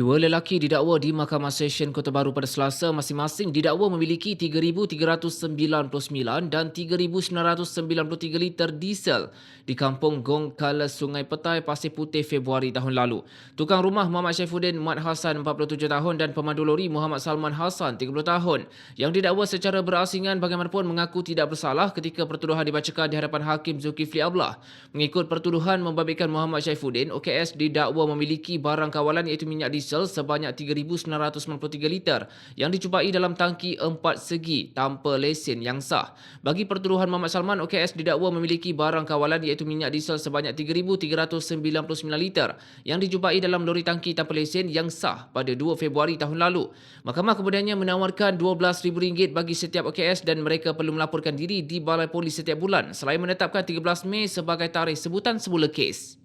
Dua lelaki didakwa di Mahkamah Session Kota Baru pada Selasa masing-masing didakwa memiliki 3,399 dan 3,993 liter diesel di Kampung Gong Kala Sungai Petai, Pasir Putih, Februari tahun lalu. Tukang rumah Muhammad Syaifuddin Mat Hassan, 47 tahun dan pemandu lori Muhammad Salman Hassan, 30 tahun yang didakwa secara berasingan bagaimanapun mengaku tidak bersalah ketika pertuduhan dibacakan di hadapan Hakim Zulkifli Ablah. Mengikut pertuduhan membabitkan Muhammad Syaifuddin, OKS didakwa memiliki barang kawalan iaitu minyak diesel sebanyak 3,993 liter yang dijumpai dalam tangki empat segi tanpa lesen yang sah. Bagi pertuduhan Muhammad Salman, OKS didakwa memiliki barang kawalan iaitu minyak diesel sebanyak 3,399 liter yang dijumpai dalam lori tangki tanpa lesen yang sah pada 2 Februari tahun lalu. Mahkamah kemudiannya menawarkan RM12,000 bagi setiap OKS dan mereka perlu melaporkan diri di Balai Polis setiap bulan selain menetapkan 13 Mei sebagai tarikh sebutan semula kes.